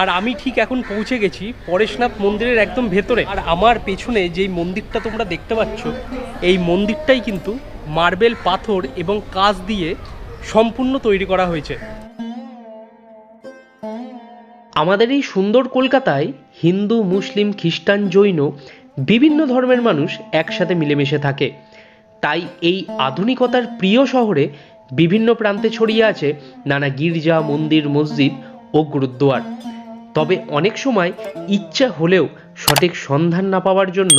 আর আমি ঠিক এখন পৌঁছে গেছি পরেশনাথ মন্দিরের একদম ভেতরে। আর আমার পেছনে যেই মন্দিরটা তোমরা দেখতে পাচ্ছ, এই মন্দিরটাই কিন্তু মার্বেল পাথর এবং কাঁচ দিয়ে সম্পূর্ণ তৈরি করা হয়েছে। আমাদের এই সুন্দর কলকাতায় হিন্দু, মুসলিম, খ্রিস্টান, জৈন বিভিন্ন ধর্মের মানুষ একসাথে মিলেমিশে থাকে। তাই এই আধুনিকতার প্রিয় শহরে বিভিন্ন প্রান্তে ছড়িয়ে আছে নানা গির্জা, মন্দির, মসজিদ ও গুরুদ্দুয়ার তবে অনেক সময় ইচ্ছা হলেও সঠিক সন্ধান না পাওয়ার জন্য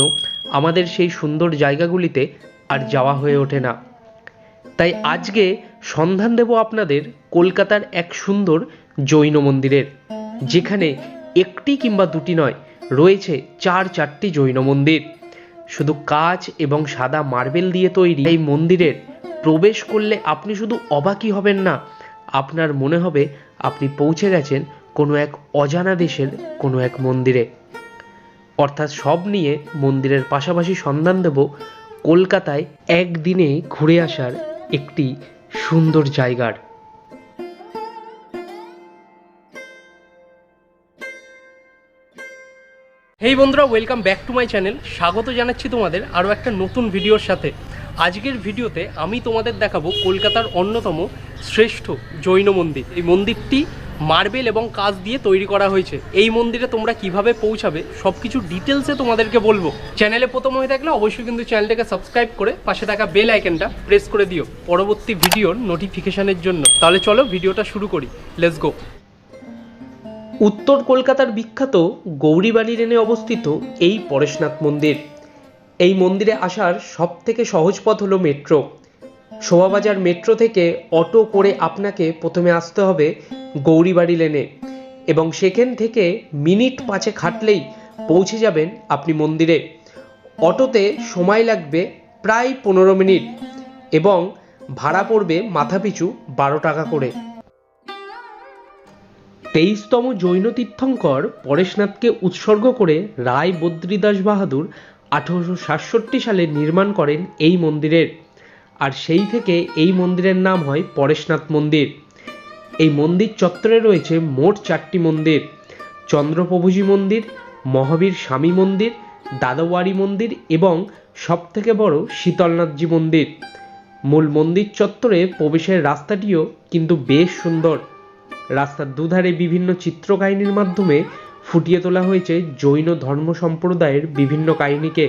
আমাদের সেই সুন্দর জায়গাগুলিতে আর যাওয়া হয়ে ওঠে না। তাই আজকে সন্ধান দেব আপনাদের কলকাতার এক সুন্দর জৈন মন্দিরের, যেখানে একটি কিংবা দুটি নয়, রয়েছে চার চারটি জৈন মন্দির। শুধু কাঁচ এবং সাদা মার্বেল দিয়ে তৈরি এই মন্দিরের প্রবেশ করলে আপনি শুধু অবাকই হবেন না, আপনার মনে হবে আপনি পৌঁছে গেছেন কোনো এক অজানা দেশের কোনো এক মন্দিরে। অর্থাৎ সব নিয়ে মন্দিরের পাশাপাশি সন্ধান দেব কলকাতায় একদিনে ঘুরে আসার একটি সুন্দর জায়গার। হেই বন্ধুরা welcome back to my channel স্বাগত জানাচ্ছি তোমাদের আরও একটা নতুন ভিডিওর সাথে। আজকের ভিডিওতে আমি তোমাদের দেখাবো কলকাতার অন্যতম শ্রেষ্ঠ জৈন মন্দির। এই মন্দিরটি মার্বেল এবং কাঁচ দিয়ে তৈরি করা হয়েছে। এই মন্দিরে তোমরা কীভাবে পৌঁছাবে সব কিছু ডিটেলসে তোমাদেরকে বলব। চ্যানেলে প্রথম হয়ে থাকলে অবশ্যই কিন্তু চ্যানেলটাকে সাবস্ক্রাইব করে পাশে থাকা বেল আইকনটা প্রেস করে দিও পরবর্তী ভিডিওর নোটিফিকেশানের জন্য। তাহলে চলো ভিডিওটা শুরু করি। লেটস গো উত্তর কলকাতার বিখ্যাত গৌরীবাড়ি রেনে অবস্থিত এই পরেশনাথ মন্দির। এই মন্দিরে আসার সব থেকে সহজ পথ হলো মেট্রো শোভাবাজার মেট্রো থেকে অটো করে আপনাকে প্রথমে আসতে হবে গৌরীবাড়ি লেনে। এবং সেখান থেকে মিনিট পাঁচে খাটলেই পৌঁছে যাবেন আপনি মন্দিরে। অটোতে সময় লাগবে প্রায় পনেরো মিনিট এবং ভাড়া পড়বে মাথাপিছু বারো টাকা করে। তেইশতম জৈন তীর্থঙ্কর পরেশনাথকে উৎসর্গ করে রায় বদ্রীদাস বাহাদুর আঠারোশো সাতষট্টি সালে নির্মাণ করেন এই মন্দিরের। আর সেই থেকে এই মন্দিরের নাম হয় পরেশনাথ মন্দির। এই মন্দির চত্বরে রয়েছে মোট চারটি মন্দির। চন্দ্রপ্রভুজি মন্দির, মহাবীর স্বামী মন্দির দাদাওয়ারি মন্দির এবং সবথেকে বড় শীতলনাথজি মন্দির। মূল মন্দির চত্বরে প্রবেশের রাস্তাটিও কিন্তু বেশ সুন্দর। রাস্তার দুধারে বিভিন্ন চিত্রকাহিনীর মাধ্যমে ফুটিয়ে তোলা হয়েছে জৈন ধর্ম সম্প্রদায়ের বিভিন্ন কাহিনীকে।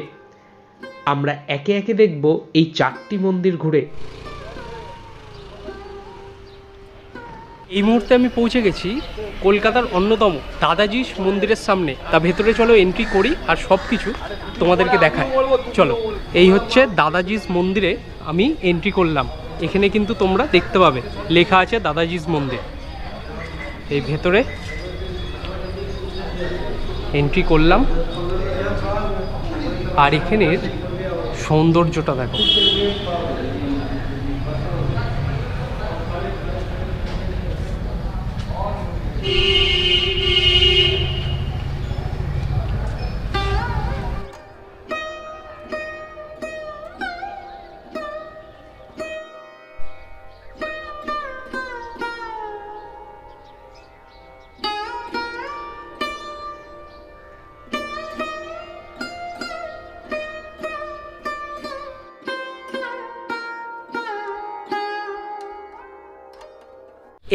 আমরা একে একে দেখব এই চারটি মন্দির ঘুরে। এই মুহূর্তে আমি পৌঁছে গেছি কলকাতার অন্যতম দাদাজিস মন্দিরের সামনে। তা ভেতরে চলো এন্ট্রি করি আর সব কিছু তোমাদেরকে দেখাই। চলো, এই হচ্ছে দাদাজিস মন্দিরে আমি এন্ট্রি করলাম। এখানে কিন্তু তোমরা দেখতে পাবে, লেখা আছে দাদাজিস মন্দির। এই ভেতরে এন্ট্রি করলাম। আর এখানের সৌন্দর্যটা দেখো।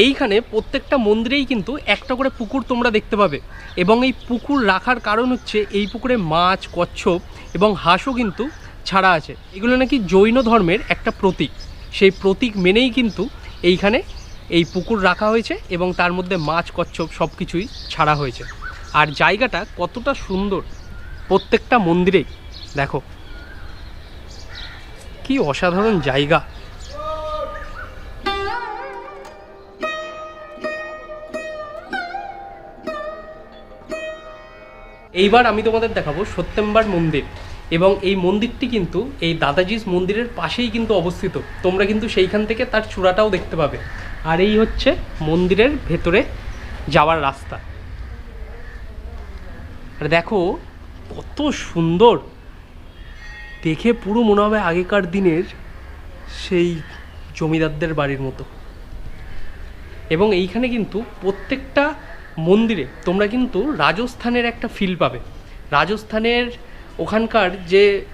এইখানে প্রত্যেকটা মন্দিরেই কিন্তু একটা করে পুকুর তোমরা দেখতে পাবে। এবং এই পুকুর রাখার কারণ হচ্ছে এই পুকুরে মাছ, কচ্ছপ এবং হাঁসও কিন্তু ছাড়া আছে। এগুলো নাকি জৈন ধর্মের একটা প্রতীক। সেই প্রতীক মেনেই কিন্তু এইখানে এই পুকুর রাখা হয়েছে এবং তার মধ্যে মাছ, কচ্ছপ সব কিছুই ছাড়া হয়েছে। আর জায়গাটা কতটা সুন্দর প্রত্যেকটা মন্দিরেই দেখো, কি অসাধারণ জায়গা। এইবার আমি তোমাদের দেখাবো সত্যেম্বার মন্দির এবং এই মন্দিরটি কিন্তু এই দাদাজিস মন্দিরের পাশেই কিন্তু অবস্থিত। তোমরা কিন্তু সেইখান থেকে তার চূড়াটাও দেখতে পাবে। আর এই হচ্ছে মন্দিরের ভেতরে যাওয়ার রাস্তা। আর দেখো, কত সুন্দর। দেখে পুরো মনে হবে আগেকার দিনের সেই জমিদারদের বাড়ির মতো। এবং এইখানে কিন্তু প্রত্যেকটা মন্দিরে তোমরা কিন্তু রাজস্থানের একটা ফিল পাবে। রাজস্থানের ওখানকার যে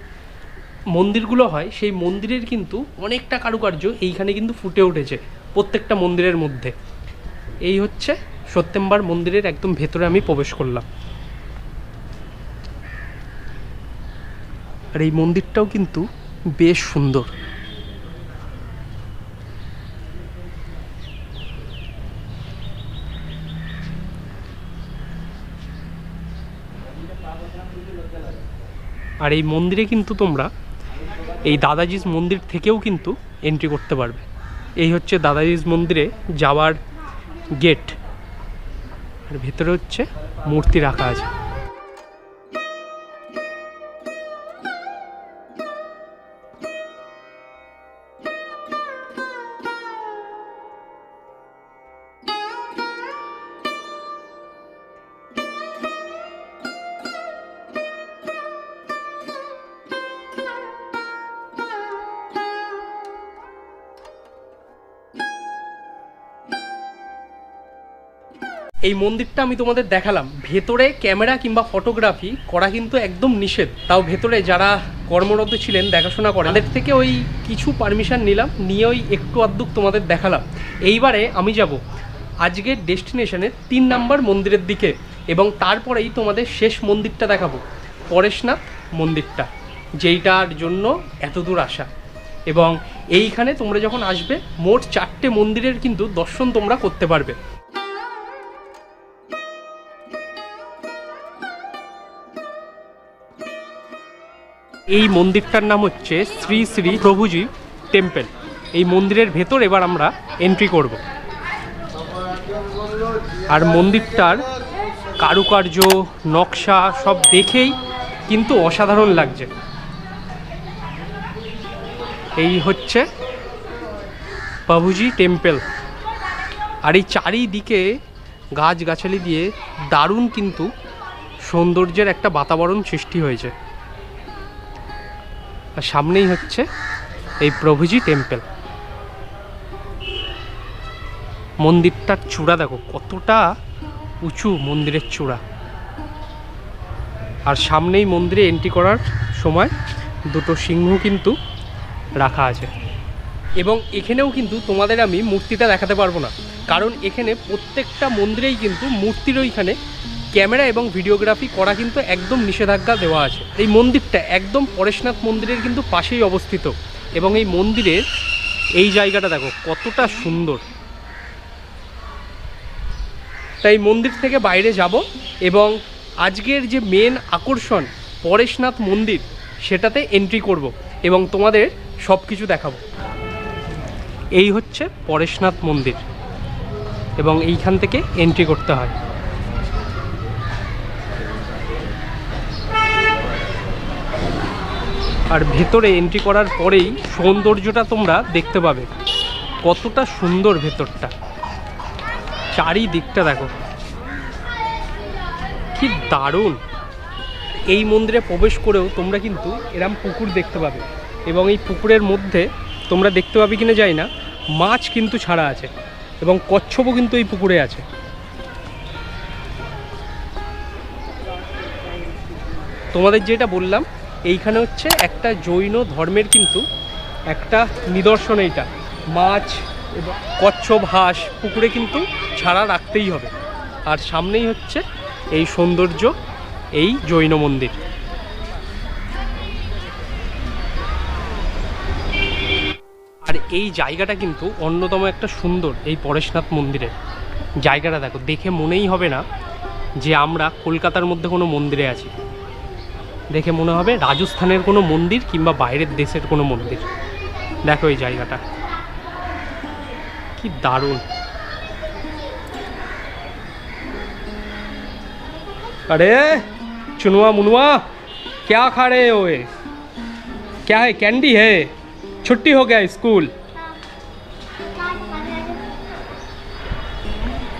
মন্দিরগুলো হয়, সেই মন্দিরের কিন্তু অনেকটা কারুকার্য এইখানে কিন্তু ফুটে উঠেছে প্রত্যেকটা মন্দিরের মধ্যে। এই হচ্ছে সত্যেম্বার মন্দিরের একদম ভেতরে আমি প্রবেশ করলাম। আর এই মন্দিরটাও কিন্তু বেশ সুন্দর। আর এই মন্দিরে কিন্তু তোমরা এই দাদাজিজ মন্দির থেকেও কিন্তু এন্ট্রি করতে পারবে। এই হচ্ছে দাদাজিজ মন্দিরে যাওয়ার গেট আর ভেতরে হচ্ছে মূর্তি রাখা আছে। এই মন্দিরটা আমি তোমাদের দেখালাম। ভেতরে ক্যামেরা কিংবা ফটোগ্রাফি করা কিন্তু একদম নিষেধ। তাও ভেতরে যারা কর্মরত ছিলেন, দেখাশোনা করে তাদের থেকে ওই কিছু পারমিশন নিলাম, নিয়ে ওই একটু আধটুক তোমাদের দেখালাম। এইবারে আমি যাব আজকের ডেস্টিনেশনের তিন নাম্বার মন্দিরের দিকে এবং তারপরেই তোমাদের শেষ মন্দিরটা দেখাবো। পরেশনাথ মন্দিরটা, যেইটার জন্য এত দূর আসা এবং এইখানে তোমরা যখন আসবে, মোট চারটে মন্দিরের কিন্তু দর্শন তোমরা করতে পারবে। এই মন্দিরটার নাম হচ্ছে শ্রী শ্রী প্রভুজি টেম্পল। এই মন্দিরের ভেতর এবার আমরা এন্ট্রি করব। আর মন্দিরটার কারুকার্য, নকশা সব দেখেই কিন্তু অসাধারণ লাগছে। এই হচ্ছে প্রভুজি টেম্পল। আর এই চারিদিকে গাছগাছালি দিয়ে দারুণ কিন্তু সৌন্দর্যের একটা বাতাবরণ সৃষ্টি হয়েছে। আর সামনেই হচ্ছে এই প্রভুজি টেম্পল। মন্দিরটার চূড়া, দেখো কতটা উঁচু মন্দিরের চূড়া। আর সামনেই মন্দিরে এন্ট্রি করার সময় দুটো সিংহ কিন্তু রাখা আছে। এবং এখানেও কিন্তু তোমাদের আমি মূর্তিটা দেখাতে পারব না। কারণ এখানে প্রত্যেকটা মন্দিরেই কিন্তু মূর্তির ওইখানে ক্যামেরা এবং ভিডিওগ্রাফি করা কিন্তু একদম নিষেধাজ্ঞা দেওয়া আছে। এই মন্দিরটা একদম পরেশনাথ মন্দিরের কিন্তু পাশেই অবস্থিত এবং এই মন্দিরের এই জায়গাটা দেখো, কতটা সুন্দর। তাই মন্দির থেকে বাইরে যাব এবং আজকের যে মেন আকর্ষণ পরেশনাথ মন্দির, সেটাতে এন্ট্রি করব এবং তোমাদের সব কিছু দেখাবো। এই হচ্ছে পরেশনাথ মন্দির এবং এইখান থেকে এন্ট্রি করতে হয়। আর ভেতরে এন্ট্রি করার পরেই সৌন্দর্যটা তোমরা দেখতে পাবে। কতটা সুন্দর ভেতরটা। চারিদিকটা দেখো। কি দারুণ। এই মন্দিরে প্রবেশ করেও তোমরা কিন্তু এরম পুকুর দেখতে পাবে। এবং এই পুকুরের মধ্যে তোমরা দেখতে পাবে কিনা যাই না, মাছ কিন্তু ছাড়া আছে এবং কচ্ছপও কিন্তু এই পুকুরে আছে। তোমাদের যেটা বললাম এইখানে হচ্ছে একটা জৈন ধর্মের কিন্তু একটা নিদর্শন এইটা। মাছ এবং কচ্ছপ, হাঁস পুকুরে কিন্তু ছাড়া রাখতেই হবে। আর সামনেই হচ্ছে এই সৌন্দর্য, এই জৈন মন্দির। আর এই জায়গাটা কিন্তু অন্যতম একটা সুন্দর, এই পরেশনাথ মন্দিরের। জায়গাটা দেখো, দেখে মনেই হবে না যে আমরা কলকাতার মধ্যে কোনো মন্দিরে আছি। দেখে মনে হবে রাজস্থানের কোনো মন্দির কিংবা বাইরের দেশের কোনো মন্দির দেখো এই জায়গাটা কি দারুণ अरे चुनुआ मुनुआ क्या खा रहे हो ये क्या है कैंडी है छुट्टी हो गया स्कूल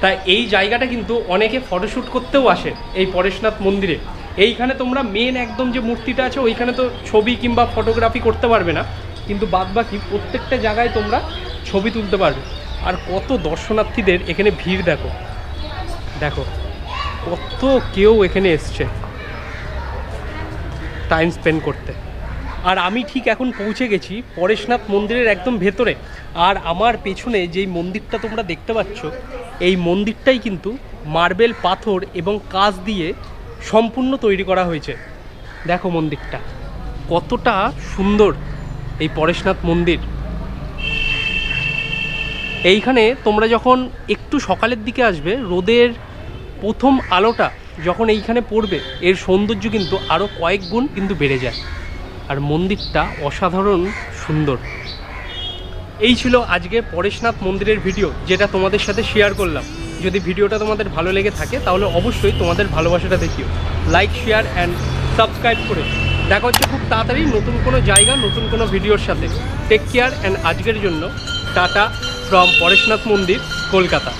তা এই জায়গাটা কিন্তু অনেকে ফটোশ্যুট করতেও আসে এই পরেশনাথ মন্দিরে এইখানে তোমরা মেন একদম যে মূর্তিটা আছে, ওইখানে তো ছবি কিংবা ফটোগ্রাফি করতে পারবে না। কিন্তু বাদ বাকি প্রত্যেকটা জায়গায় তোমরা ছবি তুলতে পারবে। আর কত দর্শনার্থীদের এখানে ভিড় দেখো। দেখো, কত কেউ এখানে এসছে টাইম স্পেন্ড করতে। আর আমি ঠিক এখন পৌঁছে গেছি পরেশনাথ মন্দিরের একদম ভেতরে। আর আমার পেছনে যেই মন্দিরটা তোমরা দেখতে পাচ্ছ, এই মন্দিরটাই কিন্তু মার্বেল পাথর এবং কাঁচ দিয়ে সম্পূর্ণ তৈরি করা হয়েছে। দেখো মন্দিরটা। কতটা সুন্দর এই পরেশনাথ মন্দির। এইখানে তোমরা যখন একটু সকালের দিকে আসবে, রোদের প্রথম আলোটা যখন এইখানে পড়বে, এর সৌন্দর্য কিন্তু আরও কয়েক গুণ কিন্তু বেড়ে যায়। আর মন্দিরটা অসাধারণ সুন্দর। এই ছিল আজকে পরেশনাথ মন্দিরের ভিডিও, যেটা তোমাদের সাথে শেয়ার করলাম। যদি ভিডিওটা তোমাদের ভালো লেগে থাকে, তাহলে অবশ্যই তোমাদের ভালোবাসাটা দেখিও। লাইক শেয়ার অ্যান্ড সাবস্ক্রাইব করে দেখা হচ্ছে খুব তাড়াতাড়ি নতুন কোনো জায়গা, নতুন কোনো ভিডিওর সাথে। টেক কেয়ার অ্যান্ড আজকের জন্য টাটা ফ্রম পরেশনাথ মন্দির, কলকাতা।